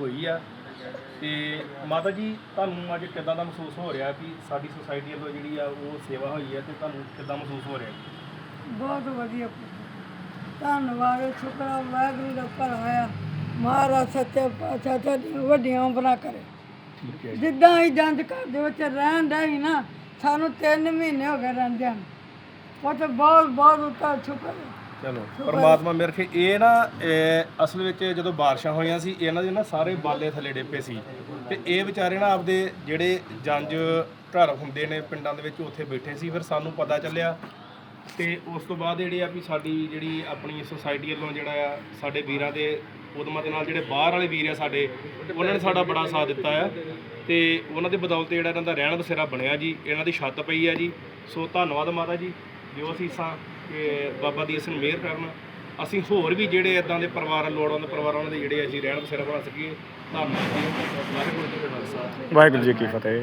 ਹੋਈ ਆ। ਤੇ ਮਾਤਾ ਜੀ ਤੁਹਾਨੂੰ ਅੱਜ ਕਿੱਦਾਂ ਦਾ ਮਹਿਸੂਸ ਹੋ ਰਿਹਾ ਕਿ ਸਾਡੀ ਸੁਸਾਇਟੀ ਵੱਲੋਂ ਜਿਹੜੀ ਆ ਉਹ ਸੇਵਾ ਹੋਈ ਹੈ ਤੇ ਤੁਹਾਨੂੰ ਕਿੱਦਾਂ ਮਹਿਸੂਸ ਹੋ ਰਿਹਾ ਬਹੁਤ ਵਧੀਆ। ਧੰਨਵਾਦ ਸ਼ੁਕਰ ਆ ਵਾਹਿਗੁਰੂ ਦਾ ਭਲਾ ਆ ਮਹਾਰਾਜ ਸੱਚੇ ਪਾਤਸ਼ਾਹ ਤੁਹਾਡੀਆਂ ਵੱਡੀਆਂ ਉਮਰਾਂ ਕਰੇ। ਠੀਕ ਹੈ ਜਿੱਦਾਂ ਹੀ ਜੰਜ ਘਰ ਦੇ ਵਿੱਚ ਰਹਿਣ ਦਾ ਹੀ ਨਾ ਸਾਨੂੰ 3 ਮਹੀਨੇ ਹੋ ਗਏ ਰਹਿੰਦਿਆਂ ਨੂੰ। ਉਹ ਤੇ ਬਹੁਤ ਬਹੁਤ ਉੱਤਾ ਸ਼ੁਕਰ ਹੈ। ਚਲੋ, ਪਰਮਾਤਮਾ ਮੇਰੇ ਖੇ, ਇਹ ਨਾ, ਇਹ ਅਸਲ ਵਿੱਚ ਜਦੋਂ ਬਾਰਿਸ਼ਾਂ ਹੋਈਆਂ ਸੀ, ਇਹਨਾਂ ਦੇ ਨਾ ਸਾਰੇ ਬਾਲੇ ਥੱਲੇ ਡੇਪੇ ਸੀ। ਤੇ ਇਹ ਵਿਚਾਰੇ ਨਾ ਆਪਦੇ ਜਿਹੜੇ ਜੰਜ ਘਰ ਹੁੰਦੇ ਨੇ ਪਿੰਡਾਂ ਦੇ ਵਿੱਚ, ਉੱਥੇ ਬੈਠੇ ਸੀ। ਫਿਰ ਸਾਨੂੰ ਪਤਾ ਚੱਲਿਆ ਤੇ ਉਸ ਤੋਂ ਬਾਅਦ ਜਿਹੜੇ ਆ ਵੀ ਸਾਡੀ ਜਿਹੜੀ ਆਪਣੀ ਸੁਸਾਇਟੀ ਵੱਲੋਂ ਜਿਹੜਾ ਆ, ਸਾਡੇ ਵੀਰਾਂ ਦੇ ਉਦਮਾਂ ਦੇ ਨਾਲ ਜਿਹੜੇ ਬਾਹਰ ਵਾਲੇ ਵੀਰ ਆ ਸਾਡੇ, ਉਹਨਾਂ ਨੇ ਸਾਡਾ ਬੜਾ ਸਾਥ ਦਿੱਤਾ ਆ। ਤੇ ਉਹਨਾਂ ਦੇ ਬਦੌਲਤ ਜਿਹੜਾ ਇਹਨਾਂ ਦਾ ਰਹਿਣ ਬਸੇਰਾ ਬਣਿਆ ਜੀ, ਇਹਨਾਂ ਦੀ ਛੱਤ ਪਈ ਆ ਜੀ। ਸੋ ਧੰਨਵਾਦ ਮਾਤਾ ਜੀ, ਦਿਓ ਅਸੀਸਾਂ। ਕਿ ਬਾਬਾ ਦੀ ਇਸ ਨੂੰ ਮਿਹਰ ਕਰਨ। ਅਸੀਂ ਹੋਰ ਵੀ ਜਿਹੜੇ ਇਦਾਂ ਦੇ ਪਰਿਵਾਰ ਲੋੜਵੰਦ ਪਰਿਵਾਰਾਂ ਦੇ ਜਿਹੜੇ ਅਸੀਂ ਰਹਿਣ ਬਸੇਰਾ ਬਣਾ ਸਕੀਏ। ਧੰਨਵਾਦ ਜੀ। ਵਾਹਿਗੁਰੂ ਜੀ ਵਾਹਿਗੁਰੂ ਜੀ ਕੀ ਫਤਿਹ।